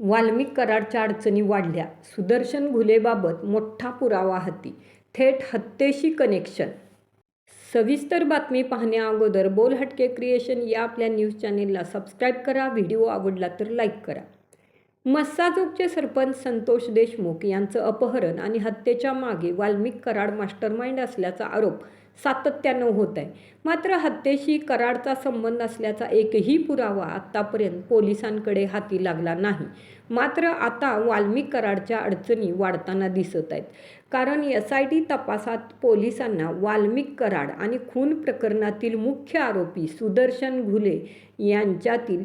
वाल्मिक कराडच्या अडचणी वाढल्या. सुदर्शन घुलेबाबत मोठा पुरावा हाती. थेट हत्येशी कनेक्शन. सविस्तर बातमी पाहण्याअगोदर बोल हटके क्रिएशन या आपल्या न्यूज चॅनेलला सबस्क्राईब करा व्हिडिओ आवडला तर लाईक करा. मस्साजोगचे सरपंच संतोष देशमुख यांचं अपहरण आणि हत्येच्या मागे वाल्मिक कराड मास्टरमाइंड असल्याचा आरोप सातत्यानं होत आहे. मात्र हत्येशी कराडचा संबंध असल्याचा एकही पुरावा आत्तापर्यंत पोलिसांकडे हाती लागला नाही. मात्र आता वाल्मिक कराडच्या अडचणी वाढताना दिसत आहेत. कारण एस आय टी तपासात पोलिसांना वाल्मिक कराड आणि खून प्रकरणातील मुख्य आरोपी सुदर्शन घुले यांच्यातील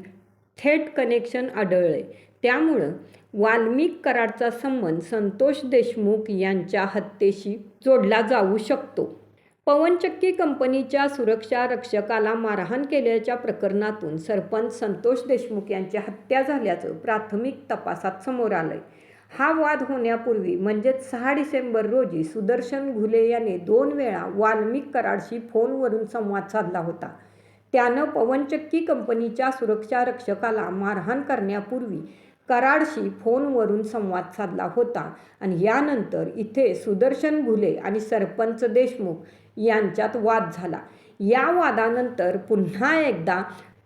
थेट कनेक्शन आढळले. त्यामुळं वाल्मिक कराडचा संबंध संतोष देशमुख यांच्या हत्येशी जोडला जाऊ शकतो. पवनचक्की कंपनीच्या सुरक्षा रक्षकाला मारहाण केल्याच्या प्रकरणातून सरपंच संतोष देशमुख यांची हत्या झाल्याचं प्राथमिक तपासात समोर आलंय. हा वाद होण्यापूर्वी म्हणजेच सहा डिसेंबर रोजी सुदर्शन घुले याने दोन वेळा वाल्मिक कराडशी फोनवरून संवाद साधला होता. त्यानं पवनचक्की कंपनीच्या सुरक्षा रक्षकाला मारहाण करण्यापूर्वी कराडशी फोनवरून संवाद साधला होता आणि यानंतर इथे सुदर्शन घुले आणि सरपंच देशमुख यांच्यात वाद झाला. या वादानंतर पुन्हा एकदा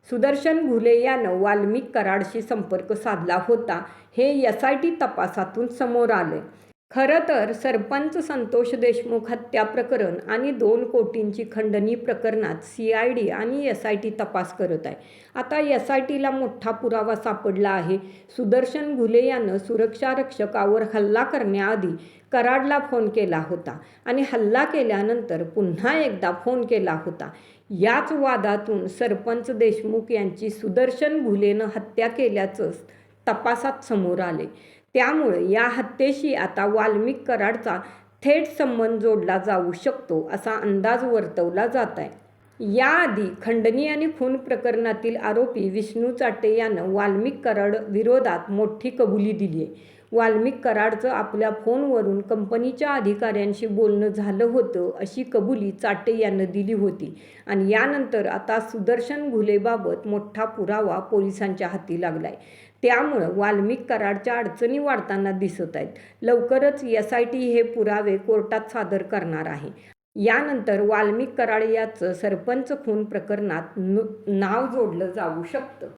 सुदर्शन घुले यानं वाल्मिक कराडशी संपर्क साधला होता. हे एस आय टी तपासातून समोर आले. खरं तर सरपंच संतोष देशमुख हत्या प्रकरण आणि दोन कोटींची खंडणी प्रकरणात सी आय डी आणि एस आय टी तपास करत आहे. आता एस आय टीला मोठा पुरावा सापडला आहे. सुदर्शन घुले यानं सुरक्षा रक्षकावर हल्ला करण्याआधी कराडला फोन केला होता आणि हल्ला केल्यानंतर पुन्हा एकदा फोन केला होता. याच वादातून सरपंच देशमुख यांची सुदर्शन घुलेनं हत्या केल्याचं तपासात समोर आले त्यामुळे या हत्येशी आता वाल्मिक कराडचा थेट संबंध जोडला जाऊ शकतो असा अंदाज वर्तवला जात आहे याआधी खंडणी आणि खून प्रकरणातील आरोपी विष्णू चाटे यानं वाल्मिक कराड विरोधात मोठी कबुली दिली आहे वाल्मिक कराडचं आपल्या फोनवरून कंपनीच्या अधिकाऱ्यांशी बोलणं झालं होतं अशी कबुली चाटे यानं दिली होती. आणि यानंतर आता सुदर्शन घुलेबाबत मोठा पुरावा पोलिसांच्या हाती लागलाय. त्यामुळं वाल्मिक कराडच्या अडचणी वाढताना दिसत आहेत. लवकरच एस आय टी हे पुरावे कोर्टात सादर करणार आहे. यानंतर वाल्मिक कराड याचं सरपंच खून प्रकरणात नाव जोडलं जाऊ शकतं.